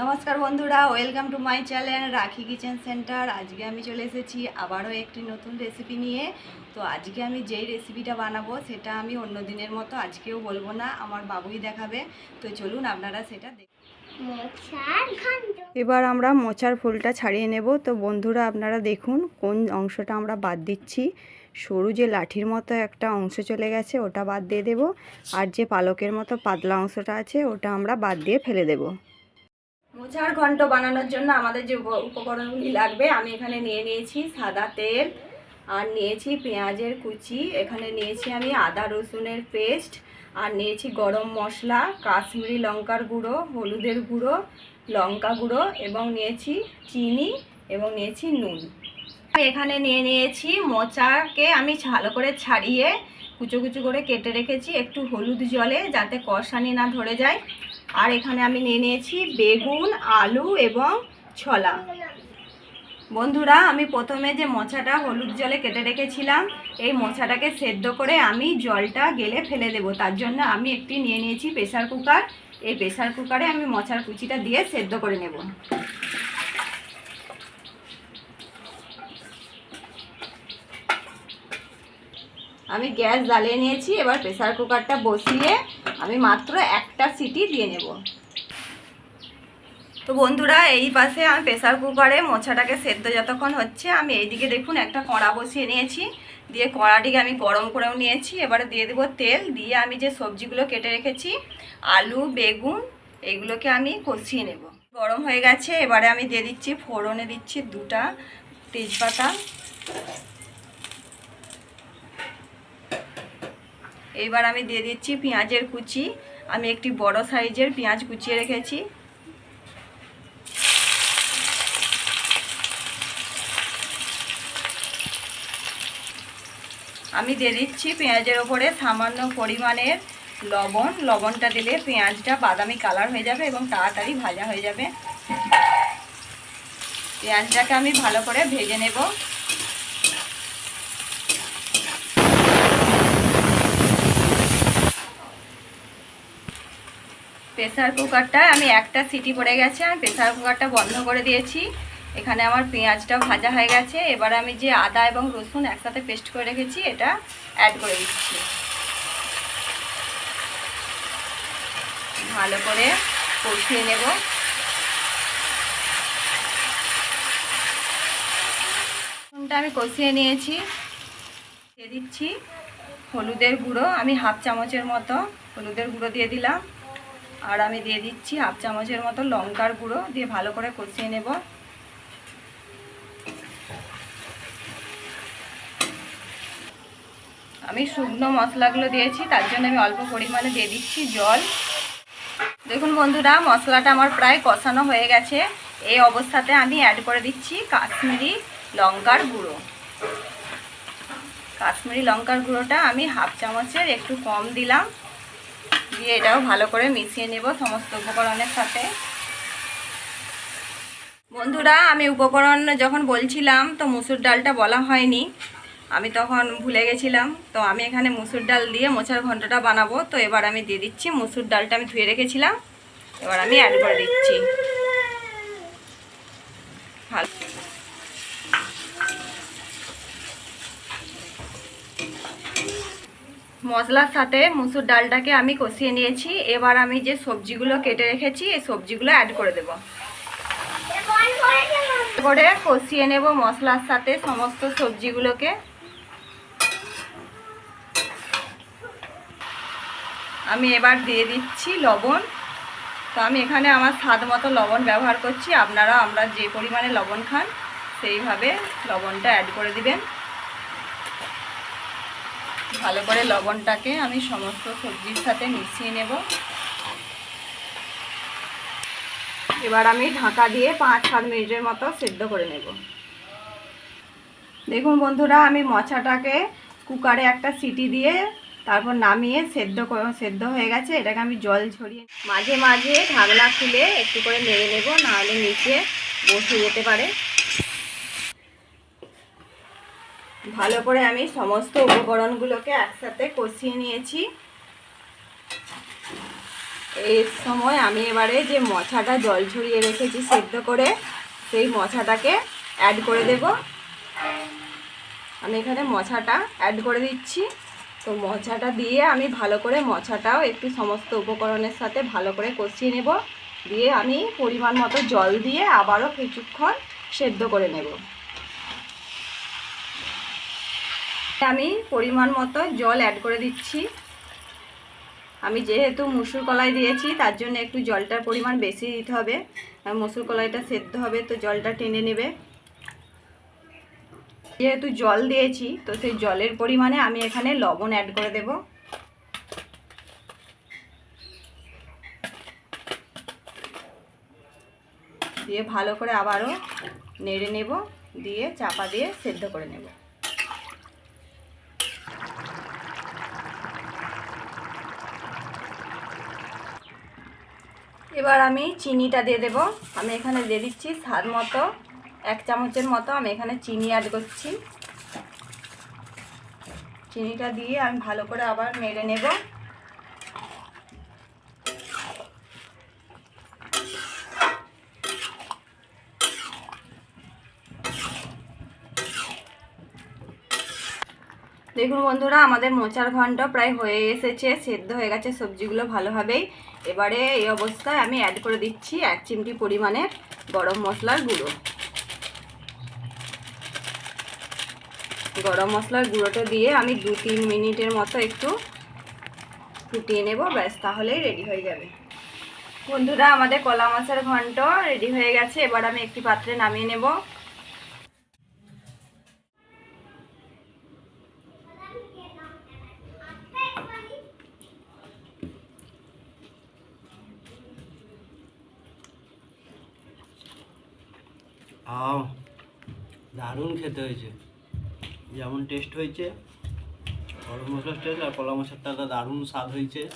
নমস্কার বন্ধুরা welcome to my channel Rakhi kitchen centre আজকে আমি চলে এসেছি আবারও একটি নতুন রেসিপি নিয়ে। তো আজকে আমি যেই রেসিপিটা বানাবো সেটা আমি অন্য দিনের মতো আজকেও বলব না আমার বাবুই দেখাবে। তো চলুন আপনারা সেটা দেখ এবার আমরা মোচার ফুলটা ছাড়িয়ে নেব। তো বন্ধুরা আপনারা দেখুন কোন অংশটা আমরা বাদ দিচ্ছি। সরু যে লাঠির মতো একটা অংশ চলে গেছে ওটা বাদ দিয়ে দেব। আর যে পালকের মতো পাতলা অংশটা আছে ওটা আমরা বাদ দিয়ে ফেলে দেব। মোচার ঘন্ট বানানোর জন্য আমাদের যে উপকরণগুলি লাগবে, আমি এখানে নিয়ে নিয়েছি সাদা তেল, আর নিয়েছি পেঁয়াজের কুচি, এখানে নিয়েছি আমি আদা রসুনের পেস্ট, আর নিয়েছি গরম মশলা, কাশ্মীরি লঙ্কার গুঁড়ো, হলুদের গুঁড়ো, লঙ্কা গুঁড়ো, এবং নিয়েছি চিনি, এবং নিয়েছি নুন। এখানে নিয়ে নিয়েছি মোচাকে আমি ভালো করে ছাড়িয়ে কুচো কুচো করে কেটে রেখেছি একটু হলুদ জলে যাতে কষানি না ধরে যায়। আর এখানে আমি নিয়ে নিয়েছি বেগুন, আলু এবং ছলা। বন্ধুরা, আমি প্রথমে যে মোছাটা হলুদ জলে কেটে রেখেছিলাম, এই মোছাটাকে সেদ্ধ করে আমি জলটা গেলে ফেলে দেব। তার জন্য আমি একটি নিয়ে নিয়েছি প্রেসার কুকার। এই প্রেশার কুকারে আমি মোছার কুচিটা দিয়ে সেদ্ধ করে নেব। আমি গ্যাস জ্বালিয়ে নিয়েছি, এবার প্রেসার কুকারটা বসিয়ে আমি মাত্র একটা সিটি দিয়ে নেব। তো বন্ধুরা, এই পাশে আমি প্রেসার কুকারে মোছাটাকে সেদ্ধ যতক্ষণ হচ্ছে, আমি এইদিকে দেখুন একটা কড়া বসিয়ে নিয়েছি। দিয়ে কড়াটিকে আমি গরম করেও নিয়েছি। এবারে দিয়ে দেবো তেল। দিয়ে আমি যে সবজিগুলো কেটে রেখেছি, আলু, বেগুন এইগুলোকে আমি কষিয়ে নেব। গরম হয়ে গেছে, এবারে আমি দিয়ে দিচ্ছি ফোড়নে দিচ্ছি দুটা তেজপাতা। এইবার আমি দিয়ে দিচ্ছি পেঁয়াজের কুচি। আমি একটি বড় সাইজের পেঁয়াজ কুচিয়ে রেখেছি। আমি দিয়ে দিচ্ছি পেঁয়াজের ওপরে সামান্য পরিমাণের লবণ। লবণটা দিলে পেঁয়াজটা বাদামি কালার হয়ে যাবে এবং তাড়াতাড়ি ভাজা হয়ে যাবে। পেঁয়াজটাকে আমি ভালো করে ভেজে নেব। প্রেসার কুকারটা আমি একটা সিটি পড়ে গেছে, আমি প্রেসার কুকারটা বন্ধ করে দিয়েছি। এখানে আমার পেঁয়াজটা ভাজা হয়ে গেছে, এবার আমি যে আদা এবং রসুন একসাথে পেস্ট করে রেখেছি, এটা অ্যাড করে দিচ্ছি। ভালো করে কষিয়ে নেব। রসুনটা আমি কষিয়ে নিয়েছি। দিয়ে দিচ্ছি হলুদের গুঁড়ো, আমি হাফ চামচের মতো হলুদের গুঁড়ো দিয়ে দিলাম। আর আমি দিয়ে দিচ্ছি হাফ চামচের মতো লঙ্কার গুঁড়ো দিয়ে ভালো করে কষিয়ে নেব। আমি শুকনো মশলাগুলো দিয়েছি, তার জন্য আমি অল্প পরিমাণে দিয়ে দিচ্ছি জল। দেখুন বন্ধুরা, মশলাটা আমার প্রায় কষানো হয়ে গেছে। এই অবস্থাতে আমি অ্যাড করে দিচ্ছি কাশ্মীরি লঙ্কার গুঁড়ো। কাশ্মীরি লঙ্কার গুঁড়োটা আমি হাফ চামচের একটু কম দিলাম। দিয়ে এটাও ভালো করে মিশিয়ে নেব সমস্ত উপকরণের সাথে। বন্ধুরা, আমি উপকরণ যখন বলছিলাম, তো মুসুর ডালটা বলা হয়নি। আমি তখন ভুলে গেছিলাম। তো আমি এখানে মুসুর ডাল দিয়ে মোচার ঘন্টটা বানাবো। তো এবার আমি দিয়ে দিচ্ছি মুসুর ডালটা আমি ধুয়ে রেখেছিলাম। এবার আমি অ্যাড করে দিচ্ছি। ভালো মশলার সাথে মুসুর ডালটাকে আমি কষিয়ে নিয়েছি। এবার আমি যে সবজিগুলো কেটে রেখেছি, এই সবজিগুলো অ্যাড করে দেব। করে কষিয়ে নেব মশলার সাথে সমস্ত সবজিগুলোকে। আমি এবার দিয়ে দিচ্ছি লবণ। তো আমি এখানে আমার স্বাদ মতো লবণ ব্যবহার করছি। আপনারা আমরা যে পরিমাণে লবণ খান, সেইভাবে লবণটা অ্যাড করে দিবেন। ভালো করে লবণটাকে আমি সমস্ত সবজির সাথে মিশিয়ে নেব। এবার আমি ঢাকা দিয়ে পাঁচ সাত মিনিটের মতো সেদ্ধ করে নেব। দেখুন বন্ধুরা, আমি মশাটাকে কুকারে একটা সিটি দিয়ে তারপর নামিয়ে সেদ্ধ সেদ্ধ হয়ে গেছে। এটাকে আমি জল ছড়িয়ে মাঝে মাঝে ঢাকনা খুলে একটু করে নেড়ে নেব, নাহলে নিচে বসে যেতে পারে। ভালো করে আমি সমস্ত উপকরণগুলোকে একসাথে কষিয়ে নিয়েছি। এই সময় আমি এবারে যে মশাটা জল ছড়িয়ে রেখেছি সেদ্ধ করে, সেই মশাটাকে অ্যাড করে দেব। আমি এখানে মশাটা অ্যাড করে দিচ্ছি। তো মশাটা দিয়ে আমি ভালো করে মশাটাও একটু সমস্ত উপকরণের সাথে ভালো করে কষিয়ে নেব। দিয়ে আমি পরিমাণ মতো জল দিয়ে আবারও কিছুক্ষণ সেদ্ধ করে নেব। আমি পরিমাণ মতো জল অ্যাড করে দিচ্ছি। আমি যেহেতু মুসুর কলাই দিয়েছি, তার জন্য একটু জলটার পরিমাণ বেশি দিতে হবে। মুসুর কলাইটা সেদ্ধ হবে, তো জলটা টেনে নেবে। যেহেতু জল দিয়েছি, তো সেই জলের পরিমাণে আমি এখানে লবণ অ্যাড করে দেব। দিয়ে ভালো করে আবারও নেড়ে নেব, দিয়ে চাপা দিয়ে সেদ্ধ করে নেব। এবার আমি চিনিটা দিয়ে দেব। আমি এখানে দিয়ে দিচ্ছি স্বাদ মতো, এক চামচের মতো আমি এখানে চিনি অ্যাড করছি। চিনিটা দিয়ে আমি ভালো করে আবার মেরে নেব। দেখুন বন্ধুরা, আমাদের মোচার ঘন্ট প্রায় হয়ে এসেছে, সেদ্ধ হয়ে গেছে সবজিগুলো ভালোভাবেই। এবারে এই অবস্থায় আমি অ্যাড করে দিচ্ছি এক চিমটি পরিমাণে গরম মশলার গুঁড়ো। গরম মশলার গুঁড়োটা দিয়ে আমি দু তিন মিনিটের মতো একটু ফুটিয়ে নেব, ব্যাস তাহলেই রেডি হয়ে যাবে। বন্ধুরা, আমাদের কলা মাছের ঘন্ট রেডি হয়ে গেছে। এবার আমি একটি পাত্রে নামিয়ে নেব। আও, দারুণ খেতে হয়েছে। যেমন টেস্ট হয়েছে, গরম মশলার টেস্ট আর কলা মশলার দারুণ স্বাদ হয়েছে।